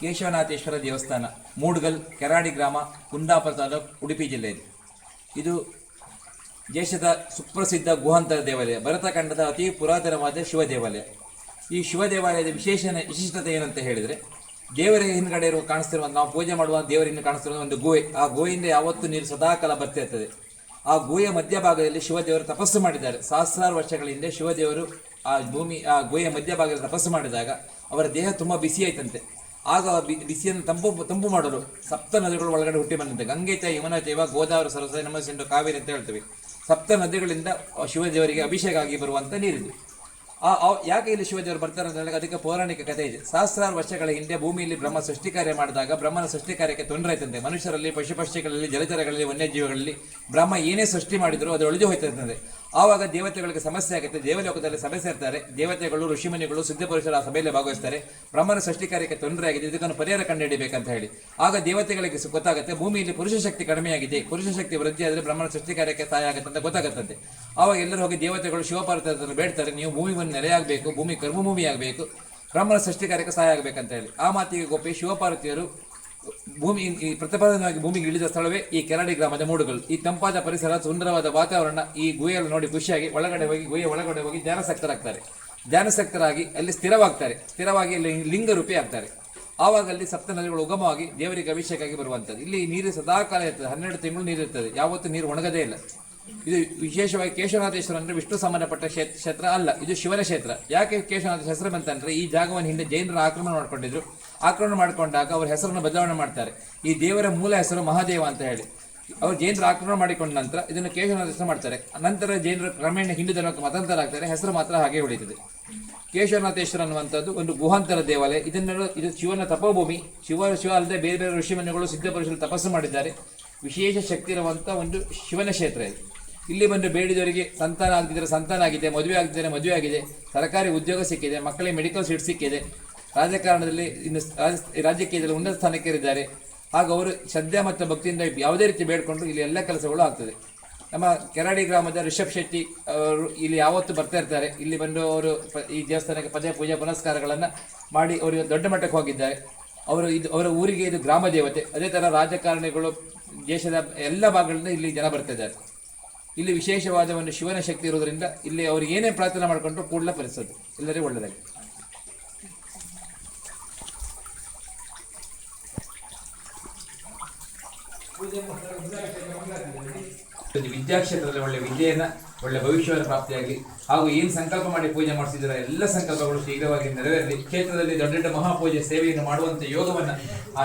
ಕೇಶವನಾಥೇಶ್ವರ ದೇವಸ್ಥಾನ, ಮೂಡ್ಗಲ್, ಕೆರಾಡಿ ಗ್ರಾಮ, ಕುಂದಾಪುರ ತಾಲೂಕು, ಉಡುಪಿ ಜಿಲ್ಲೆಯಲ್ಲಿ ಇದು. ದೇಶದ ಸುಪ್ರಸಿದ್ಧ ಗುಹಾಂತರ ದೇವಾಲಯ. ಭರತಖಂಡದ ಅತಿ ಪುರಾತನವಾದ ಶಿವ ದೇವಾಲಯ. ಈ ಶಿವ ದೇವಾಲಯದ ವಿಶೇಷ ವಿಶಿಷ್ಟತೆ ಏನಂತ ಹೇಳಿದರೆ, ದೇವರ ಹಿಂದ್ಗಡೆ ಇರುವ ಕಾಣಿಸ್ತಿರುವ ನಾವು ಪೂಜೆ ಮಾಡುವ ದೇವರಿಂದ ಕಾಣಿಸ್ತಿರುವ ಒಂದು ಗುಹೆ. ಆ ಗುಹೆಯಿಂದ ಯಾವತ್ತೂ ನೀರು ಸದಾಕಾಲ ಬರ್ತಾ ಇರ್ತದೆ ಆ ಗುಹೆಯ ಮಧ್ಯಭಾಗದಲ್ಲಿ ಶಿವದೇವರು ತಪಸ್ಸು ಮಾಡಿದ್ದಾರೆ. ಸಹಸ್ರಾರು ವರ್ಷಗಳ ಹಿಂದೆ ಶಿವದೇವರು ಆ ಭೂಮಿ, ಆ ಗುಹೆಯ ಮಧ್ಯಭಾಗದಲ್ಲಿ ತಪಸ್ಸು ಮಾಡಿದಾಗ ಅವರ ದೇಹ ತುಂಬ ಬಿಸಿ ಆಯ್ತಂತೆ ಆಗ ಬಿಸಿಯನ್ನು ತಂಪು ತಂಪು ಮಾಡಲು ಸಪ್ತ ನದಿಗಳು ಒಳಗಡೆ ಹುಟ್ಟಿ ಬಂದಂತೆ. ಗಂಗೆ ಚ ಯಮುನಾ ಚೈವ ಗೋದಾವರಿ, ಸರಸ್ವತಿ ನಮಸ್ಸೆಂಡು ಕಾವೇರಿ ಅಂತ ಹೇಳ್ತೇವೆ. ಸಪ್ತ ನದಿಗಳಿಂದ ಶಿವದೇವರಿಗೆ ಅಭಿಷೇಕ ಆಗಿ ಬರುವಂತ ನೀರಿದು. ಆ ಯಾಕೆ ಇಲ್ಲಿ ಶಿವದೇವರು ಬರ್ತಾರೆ ಅಂತ ಹೇಳಿದಾಗ ಅದಕ್ಕೆ ಪೌರಾಣಿಕ ಕಥೆ ಇದೆ. ಸಹಸ್ರಾರು ವರ್ಷಗಳ ಹಿಂದೆ ಭೂಮಿಯಲ್ಲಿ ಬ್ರಹ್ಮ ಸೃಷ್ಟಿ ಕಾರ್ಯ ಮಾಡಿದಾಗ ಬ್ರಹ್ಮನ ಸೃಷ್ಟಿ ಕಾರ್ಯಕ್ಕೆ ತೊಂದರೆ ಆಯ್ತಂತೆ ಮನುಷ್ಯರಲ್ಲಿ ಪಶು ಪಕ್ಷಿಗಳಲ್ಲಿ ಜಲಚರಗಳಲ್ಲಿ, ವನ್ಯಜೀವಿಗಳಲ್ಲಿ ಬ್ರಹ್ಮ ಏನೇ ಸೃಷ್ಟಿ ಮಾಡಿದ್ರು ಅದು ಒಳಿದು ಹೋಯ್ತಂತೆ ಆವಾಗ ದೇವತೆಗಳಿಗೆ ಸಮಸ್ಯೆ ಆಗುತ್ತೆ. ದೇವಲೋಕದಲ್ಲಿ ಸಭೆ ಸೇರ್ತಾರೆ. ದೇವತೆಗಳು, ಋಷಿಮುನಿಗಳು, ಸಿದ್ಧಪುರುಷರ ಆ ಸಭೆಯಲ್ಲಿ ಭಾಗವಹಿಸ್ತಾರೆ. ಬ್ರಹ್ಮನ ಸೃಷ್ಟಿ ಕಾರ್ಯಕ್ಕೆ ತೊಂದರೆ ಆಗಿದೆ. ಇದಕ್ಕೊಂದು ಪರಿಹಾರ ಕಂಡುಹಿಡಿಬೇಕಂತ ಹೇಳಿ. ಆಗ ದೇವತೆಗಳಿಗೆ ಗೊತ್ತಾಗುತ್ತೆ, ಭೂಮಿಯಲ್ಲಿ ಪುರುಷ ಶಕ್ತಿ ಕಡಿಮೆಯಾಗಿದೆ. ಪುರುಷ ಶಕ್ತಿ ವೃದ್ಧಿ ಆದರೆ ಬ್ರಹ್ಮನ ಸೃಷ್ಟಿ ಕಾರ್ಯಕ್ಕೆ ಸಹಾಯ ಆಗುತ್ತೆ ಅಂತ ಗೊತ್ತಾಗುತ್ತಂತೆ. ಆವಾಗ ಎಲ್ಲರೂ ಹೋಗಿ ದೇವತೆಗಳು ಶಿವಪಾರ್ವತರನ್ನು ಹತ್ರ ಬೇಡ್ತಾರೆ. ನೀವು ಭೂಮಿ ಒಂದು ನೆಲೆಯಾಗಬೇಕು, ಭೂಮಿ ಕರ್ಮಭೂಮಿ ಆಗಬೇಕು ಬ್ರಹ್ಮನ ಸೃಷ್ಟಿ ಕಾರ್ಯಕ್ಕೆ ಸಹಾಯ ಆಗಬೇಕಂತ ಹೇಳಿ. ಆ ಮಾತಿಗೆ ಗೊಪ್ಪಿ ಶಿವಪಾರ್ವತಿಯರು ಭೂಮಿ, ಈ ಪ್ರತಿಪಾದನವಾಗಿ ಭೂಮಿಗೆ ಇಳಿದ ಸ್ಥಳವೇ ಈ ಕೆರಡಿ ಗ್ರಾಮದ ಮೂಡುಗಳು. ಈ ತಂಪಾದ ಪರಿಸರ, ಸುಂದರವಾದ ವಾತಾವರಣ ಈ ಗುಹೆಯನ್ನು ನೋಡಿ ಖುಷಿಯಾಗಿ ಒಳಗಡೆ ಹೋಗಿ, ಗುಹೆಯ ಒಳಗಡೆ ಹೋಗಿ ಧ್ಯಾನಸಕ್ತರಾಗ್ತಾರೆ ಧ್ಯಾನಸಕ್ತರಾಗಿ ಅಲ್ಲಿ ಸ್ಥಿರವಾಗ್ತಾರೆ. ಸ್ಥಿರವಾಗಿ ಅಲ್ಲಿ ಲಿಂಗ ರೂಪಿ ಆಗ್ತಾರೆ. ಆವಾಗ ಅಲ್ಲಿ ಸಪ್ತ ನದಿಗಳು ಉಗಮವಾಗಿ ದೇವರಿಗೆ ಅಭಿಷೇಕಾಗಿ ಬರುವಂಥದ್ದು. ಇಲ್ಲಿ ನೀರು ಸದಾಕಾಲ ಇರ್ತದೆ. ಹನ್ನೆರಡು ತಿಂಗಳು ನೀರು ಇರ್ತದೆ. ಯಾವತ್ತೂ ನೀರು ಒಣಗದೇ ಇಲ್ಲ. ಇದು ವಿಶೇಷವಾಗಿ ಕೇಶವನಾಥೇಶ್ವರ ಅಂದ್ರೆ ವಿಷ್ಣು ಸಂಬಂಧಪಟ್ಟ ಕ್ಷೇತ್ರ ಅಲ್ಲ, ಇದು ಶಿವನ ಕ್ಷೇತ್ರ. ಯಾಕೆ ಕೇಶವನಾಥ ಹೆಸರು ಬಂತಂದ್ರೆ ಈ ಜಾಗವನ್ನು ಹಿಂದೆ ಜೈನರು ಆಕ್ರಮಣ ಮಾಡ್ಕೊಂಡಿದ್ರು. ಆಕ್ರಮಣ ಮಾಡಿಕೊಂಡಾಗ ಅವ್ರ ಹೆಸರನ್ನು ಬದಲಾವಣೆ ಮಾಡ್ತಾರೆ. ಈ ದೇವರ ಮೂಲ ಹೆಸರು ಮಹಾದೇವ ಅಂತ ಹೇಳಿ. ಅವರು ಜೈನರು ಆಕ್ರಮಣ ಮಾಡಿಕೊಂಡ ನಂತರ ಇದನ್ನು ಕೇಶವನಾಥ ಹೆಸರು ಮಾಡ್ತಾರೆ. ನಂತರ ಜೈನರು ಕ್ರಮೇಣ ಹಿಂದೂ ಧರ್ಮಕ್ಕೆ ಮತಾಂತರ ಆಗ್ತಾರೆ, ಹೆಸರು ಮಾತ್ರ ಹಾಗೆ ಉಳಿತದೆ. ಕೇಶವನಾಥೇಶ್ವರ ಅನ್ನುವಂಥದ್ದು ಒಂದು ಗುಹಾಂತರ ದೇವಾಲಯ. ಇದನ್ನೆಲ್ಲ ಇದು ಶಿವನ ತಪೋಭೂಮಿ. ಶಿವ ಶಿವ ಅಲ್ಲದೆ ಬೇರೆ ಬೇರೆ ಋಷಿಮುನಿಗಳು ಸಿದ್ಧಪುರುಷರು ತಪಸ್ಸು ಮಾಡಿದ್ದಾರೆ. ವಿಶೇಷ ಶಕ್ತಿ ಇರುವಂಥ ಒಂದು ಶಿವನ ಕ್ಷೇತ್ರ ಇದು. ಇಲ್ಲಿ ಬಂದು ಬೇಡಿದವರಿಗೆ ಸಂತಾನ ಆಗಿದ್ದರೆ ಸಂತಾನ ಆಗಿದೆ, ಮದುವೆ ಆಗಿದ್ದರೆ ಮದುವೆ ಆಗಿದೆ, ಸರ್ಕಾರಿ ಉದ್ಯೋಗ ಸಿಕ್ಕಿದೆ, ಮಕ್ಕಳಿಗೆ ಮೆಡಿಕಲ್ ಸೀಟ್ ಸಿಕ್ಕಿದೆ. ರಾಜಕಾರಣದಲ್ಲಿ ಇನ್ನು ರಾಜ- ರಾಜಕೀಯದಲ್ಲಿ ಉನ್ನತ ಸ್ಥಾನಕ್ಕೇರಿದ್ದಾರೆ. ಹಾಗೂ ಅವರು ಶ್ರದ್ಧೆ ಮತ್ತು ಭಕ್ತಿಯಿಂದ ಯಾವುದೇ ರೀತಿ ಬೇಡಿಕೊಂಡು ಇಲ್ಲಿ ಎಲ್ಲ ಕೆಲಸಗಳು ಆಗ್ತದೆ. ನಮ್ಮ ಕೆರಾಡಿ ಗ್ರಾಮದ ರಿಷಬ್ ಶೆಟ್ಟಿ ಅವರು ಇಲ್ಲಿ ಯಾವತ್ತು ಬರ್ತಾ ಇರ್ತಾರೆ. ಇಲ್ಲಿ ಬಂದು ಅವರು ಈ ದೇವಸ್ಥಾನಕ್ಕೆ ಪದೇ ಪೂಜಾ ಪುನಸ್ಕಾರಗಳನ್ನು ಮಾಡಿ ಅವರು ದೊಡ್ಡ ಮಟ್ಟಕ್ಕೆ ಹೋಗಿದ್ದಾರೆ. ಅವರು ಇದು, ಅವರ ಊರಿಗೆ ಇದು ಗ್ರಾಮ ದೇವತೆ. ಅದೇ ಥರ ರಾಜಕಾರಣಿಗಳು ದೇಶದ ಎಲ್ಲ ಭಾಗಗಳಿಂದ ಇಲ್ಲಿ ಜನ ಬರ್ತಿದ್ದಾರೆ. ಇಲ್ಲಿ ವಿಶೇಷವಾದ ಒಂದು ಶಿವನ ಶಕ್ತಿ ಇರೋದ್ರಿಂದ ಇಲ್ಲಿ ಅವರು ಏನೇ ಪ್ರಾರ್ಥನೆ ಮಾಡಿಕೊಂಡ್ರು ಕೂಡಲೇ ಫಲಿಸೋದು. ಎಲ್ಲರಿಗೂ ಒಳ್ಳೆಯದಾಗಿ ವಿದ್ಯಾಕ್ಷೇತ್ರದಲ್ಲಿ ಒಳ್ಳೆ ವಿದ್ಯೆಯನ್ನ ಒಳ್ಳೆ ಭವಿಷ್ಯವನ್ನು ಪ್ರಾಪ್ತಿಯಾಗಿ ಹಾಗೂ ಏನು ಸಂಕಲ್ಪ ಮಾಡಿ ಪೂಜೆ ಮಾಡಿಸಿದ್ರ ಎಲ್ಲ ಸಂಕಲ್ಪಗಳು ಶೀಘ್ರವಾಗಿ ನೆರವೇರಲಿ. ಕ್ಷೇತ್ರದಲ್ಲಿ ದೊಡ್ಡ ದೊಡ್ಡ ಮಹಾಪೂಜೆ ಸೇವೆಯನ್ನು ಮಾಡುವಂತ ಯೋಗವನ್ನ ಆ